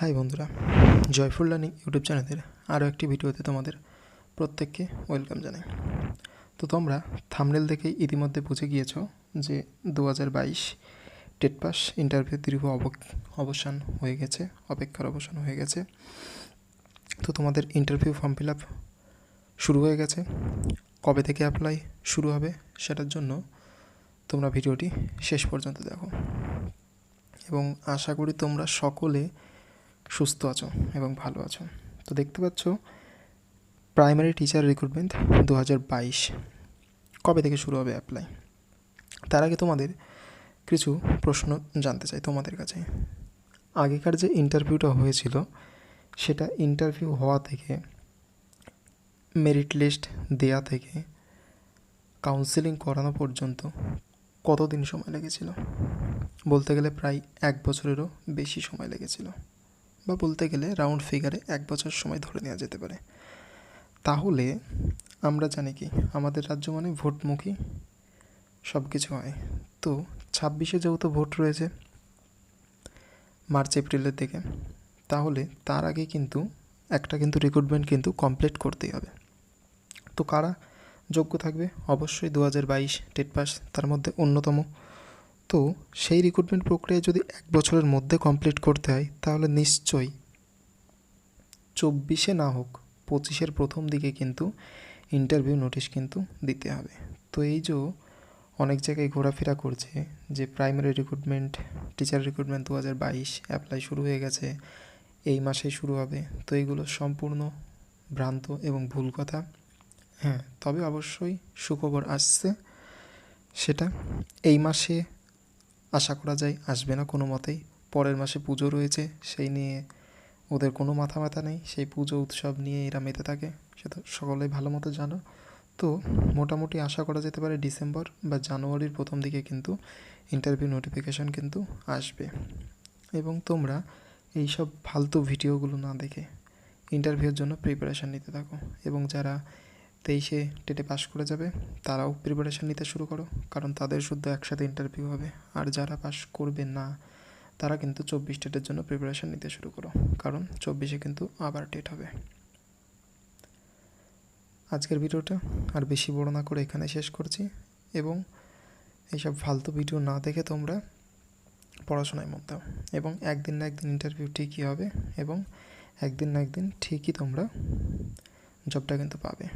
High বন্ধুরা, joyful learning YouTube চ্যানেলের আরও একটি ভিডিওতে তোমাদের প্রত্যেককে ওয়েলকাম জানাই। তো তোমরা থামনেল দেখেই ইতিমধ্যে বুঝে গিয়েছো যে দু হাজার বাইশ টেট পাস ইন্টারভিউ দীর্ঘ অব- অবসান হয়ে গেছে, অপেক্ষার অবসান হয়ে গেছে। তো তোমাদের ইন্টারভিউ ফর্ম ফিল আপ শুরু হয়ে গেছে। কবে থেকে অ্যাপ্লাই শুরু হবে সেটার জন্য তোমরা ভিডিওটি শেষ পর্যন্ত দেখো। এবং আশা করি তোমরা সকলে সুস্থ আছো এবং ভালো আছো। তো দেখতে পাচ্ছ প্রাইমারি টিচার রিক্রুটমেন্ট দু হাজার বাইশ। কবে থেকে শুরু হবে অ্যাপ্লাই তার আগে তোমাদের কিছু প্রশ্ন জানতে চাই তোমাদের কাছে। আগেকার যে ইন্টারভিউটা হয়েছিল, সেটা ইন্টারভিউ হওয়া থেকে মেরিট লিস্ট দেয়া থেকে কাউন্সেলিং করানো পর্যন্ত কতদিন সময় লেগেছিল? বলতে গেলে প্রায় এক বছরেরও বেশি সময় লেগেছিল। বা বলতে গেলে রাউন্ড ফিগারে এক বছর সময় ধরে নেওয়া যেতে পারে। তাহলে আমরা জানি কি, আমাদের রাজ্য মানে ভোটমুখী সব কিছু হয়। তো ছাব্বিশে যেহেতু ভোট রয়েছে মার্চ, এপ্রিলের দিকে, তাহলে তার আগে কিন্তু একটা কিন্তু রিক্রুটমেন্ট কিন্তু কমপ্লিট করতেই হবে। তো কারা যোগ্য থাকবে? অবশ্যই দু হাজার বাইশ টেট পাস, তার মধ্যে অন্যতম। তো সেই রিক্রুটমেন্ট প্রক্রিয়া যদি এক বছরের মধ্যে কমপ্লিট করতে হয়, তাহলে নিশ্চয়ই চব্বিশে না হোক পঁচিশের প্রথম দিকে কিন্তু ইন্টারভিউ নোটিশ কিন্তু দিতে হবে। তো এই যে অনেক জায়গায় ঘোরাফেরা করছে যে প্রাইমারি রিক্রুটমেন্ট টিচার রিক্রুটমেন্ট দু হাজার বাইশ অ্যাপ্লাই শুরু হয়ে গেছে, এই মাসেই শুরু হবে। তো এইগুলো সম্পূর্ণ ভ্রান্ত এবং ভুল কথা। হ্যাঁ তবে অবশ্যই সুখবর আসছে সেটা। এই মাসে আশা করা যায় আসবে না কোনো মতেই। পরের মাসে পুজো রয়েছে, সেই নিয়ে ওদের কোনো মাথা ব্যথা নেই। সেই পুজো উৎসব নিয়ে এরা মেতে থাকে সেটা সকলেই ভালো মতো জানো। তো মোটামুটি আশা করা যেতে পারে ডিসেম্বর বা জানুয়ারির প্রথম দিকে কিন্তু ইন্টারভিউ নোটিফিকেশান কিন্তু আসবে। এবং তোমরা এই সব ফালতু ভিডিওগুলো না দেখে ইন্টারভিউর জন্য প্রিপারেশান নিতে থাকো। এবং যারা তেইশে টেটে পাস করে যাবে, তারাও প্রিপারেশান নিতে শুরু করো। কারণ তাদের শুদ্ধ একসাথে ইন্টারভিউ হবে। আর যারা পাস করবে না, তারা কিন্তু চব্বিশ টেটের জন্য প্রিপারেশান নিতে শুরু করো। কারণ চব্বিশে কিন্তু আবার টেট হবে। আজকের ভিডিওটা আর বেশি বড় না করে এখানে শেষ করছি। এবং এইসব ফালতু ভিডিও না দেখে তোমরা পড়াশোনায় মন দাও। এবং একদিন না একদিন ইন্টারভিউ ঠিকই হবে এবং একদিন না একদিন ঠিকই তোমরা জবটা কিন্তু পাবে।